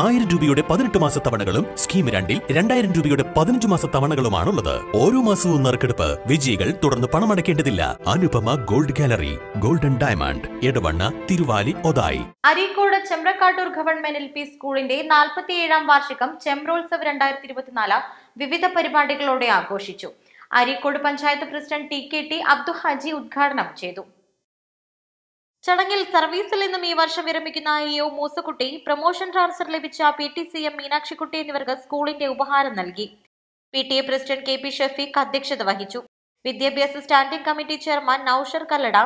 ആയിരം രൂപയുടെ പതിനെട്ട് മാസ തവണകളും സ്കീം രണ്ടിൽ രണ്ടായിരം രൂപയുടെ പതിനഞ്ച് മാസ തവണകളുമാണുള്ളത്. ഓരോ മാസവും നറുക്കെടുപ്പ് വിജയികൾ തുടർന്ന് പണമടയ്ക്കേണ്ടതില്ല. Anupama gold gallery golden diamond Edavanna Thiruvali Othayi. Areekode Chembrakkattur government L P സ്കൂളിന്റെ നാൽപ്പത്തിയേഴാം വാർഷികം ചെമ്പ്രോത്സവ് രണ്ടായിരത്തി ഇരുപത്തിനാല് വിവിധ പരിപാടികളോടെ ആഘോഷിച്ചു. Areekode panchayat president T K T Abdu Haji ഉദ്ഘാടനം ചെയ്തു. ചടങ്ങിൽ സർവീസിൽ നിന്നും ഈ വർഷം വിരമിക്കുന്ന E O Moosakutty promotion transfer ലഭിച്ച P T C M Meenakshikutty എന്നിവർക്ക് സ്കൂളിന്റെ ഉപഹാരം നൽകി. P T A president K P Shafeeq അധ്യക്ഷത വഹിച്ചു. വിദ്യാഭ്യാസ standing committee chairman Naushar Kallada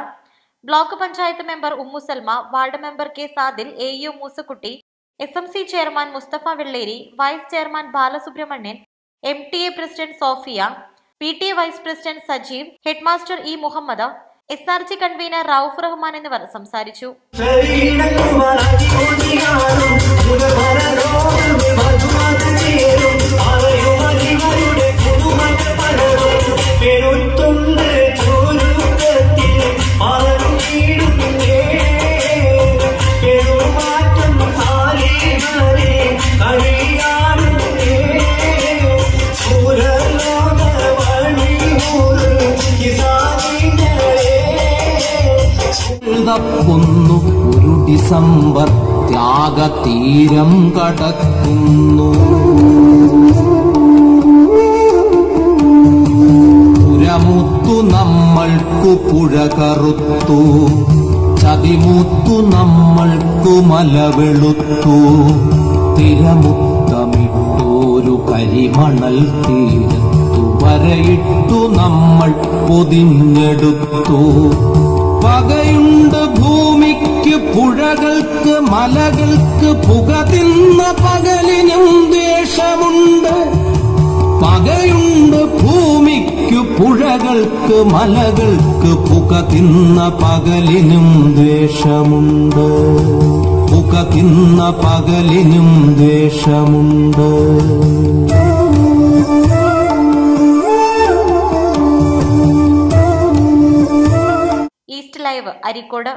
block panchayat member Ummu Salma ward member K Sadil A U Moosakutty S M C chairman Musthafa Velleri vice chairman Balasubramanian M T A president Sofiya P T A vice president Sajeev headmaster E Muhammad S R G convener Rauf Rahman എന്നിവർ സംസാരിച്ചു. എഴുതപ്പൊന്നു ഒരു December ത്യാഗതീരം കടക്കുന്നു. പുരമുത്തു നമ്മൾക്കു പുഴ കറുത്തു. ചതിമുത്തു നമ്മൾക്കു മലവെളുത്തു തിരമുത്തമിട്ടോരു കരിമണൽ തീരത്തു വരയിട്ടു നമ്മൾ പൊതിഞ്ഞെടുത്തു. ഭൂമിക്ക് പുഴകൾക്ക് മലകൾക്ക് പുക തിന്ന പകലിനും ദേഷമുണ്ട് പകയുണ്ട് ഭൂമിക്ക് പുഴകൾക്ക് മലകൾക്ക് പുക തിന്ന പകലിനും ദേഷമുണ്ട് പുക തിന്ന പകലിനും ദേഷമുണ്ട് ഈസ്റ്റ് ലൈവ് അരീക്കോട്